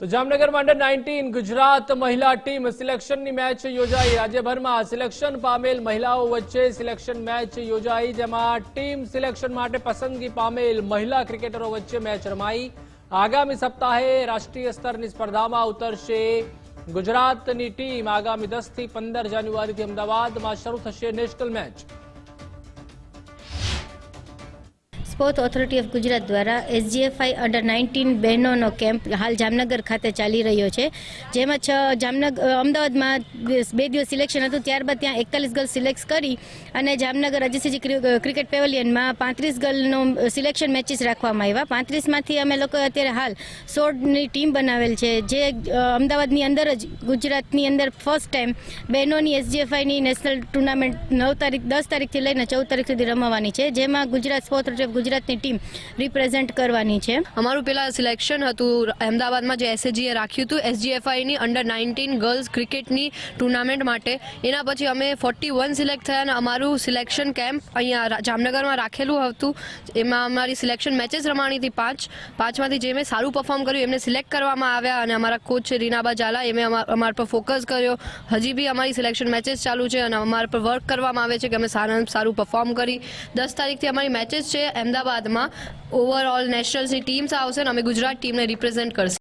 તો જામનગરમાં under nineteen, Gujarat મહિલા ટીમ સિલેક્શનની મેચ યોજાઈ. રાજ્યભરમાં સિલેક્શન પામેલ મહિલાઓ વચ્ચે સિલેક્શન મેચ યોજાઈ, જેમાં ટીમ સિલેક્શન માટે પસંદગી પામેલ મહિલા ક્રિકેટરો વચ્ચે મેચ રમાઈ. આગામી સપ્તાહે રાષ્ટ્રીય સ્તરની સ્પર્ધામાં ઉતરશે ગુજરાતની ટીમ. આગામી દસથી પંદર જાન્યુઆરીથી અમદાવાદમાં શરૂ થશે national match. Sport authority of Gujarat દ્વારા એસજીએફઆઈ અંડર નાઇન્ટીન બહેનોનો કેમ્પ હાલ જામનગર ખાતે ચાલી રહ્યો છે. જેમાં છ જામનગર અમદાવાદમાં બે દિવસ સિલેક્શન હતું. ત્યારબાદ ત્યાં એકતાલીસ ગર્લ સિલેક્ટ કરી અને જામનગર અજીસીજી ક્રિકેટ પેવેલિયનમાં પાંત્રીસ ગર્લનો સિલેક્શન મેચીસ રાખવામાં આવ્યા. પાંત્રીસમાંથી અમે લોકો અત્યારે હાલ સોળની ટીમ બનાવેલ છે. જે અમદાવાદની અંદર જ, ગુજરાતની અંદર ફર્સ્ટ ટાઈમ બહેનોની એસજીએફઆઈની નેશનલ ટુર્નામેન્ટ નવ તારીખ, દસ તારીખથી લઈને ચૌદ તારીખ સુધી રમવાની છે. જેમાં ગુજરાત સ્પોર્ટ ઓફ ગુજરાતની ટીમ રિપ્રેઝેન્ટ કરવાની છે. અમારું પેલા સિલેક્શન હતું અમદાવાદમાં જે એસએજીએ રાખ્યું હતું. એસજીએફઆઈની અંડર નાઇન્ટીન ગર્લ્સ ક્રિકેટની ટુર્નામેન્ટ માટે. એના પછી અમે ફોર્ટી વન સિલેક્ટ થયા અને અમારું સિલેક્શન કેમ્પ અહીંયા જામનગરમાં રાખેલું હતું. એમાં અમારી સિલેક્શન મેચેસ રમાણી હતી પાંચ. પાંચમાંથી જે મેં સારું પરફોર્મ કર્યું, એમને સિલેક્ટ કરવામાં આવ્યા અને અમારા કોચ રીનાબા ઝાલા એમણે અમા- અમારા પર ફોકસ કર્યો. હજી બી અમારી સિલેક્શન મેચેસ ચાલુ છે અને અમારા પર વર્ક કરવામાં આવે છે કે અમે સારા, સારું પરફોર્મ કરી. દસ તારીખથી અમારી મેચેસ છે. અમદાવાદમાં ઓવરઓલ નેશનલ્સની ટીમ્સ આવશે અને અમે ગુજરાત ટીમને રિપ્રેઝેન્ટ કરશે.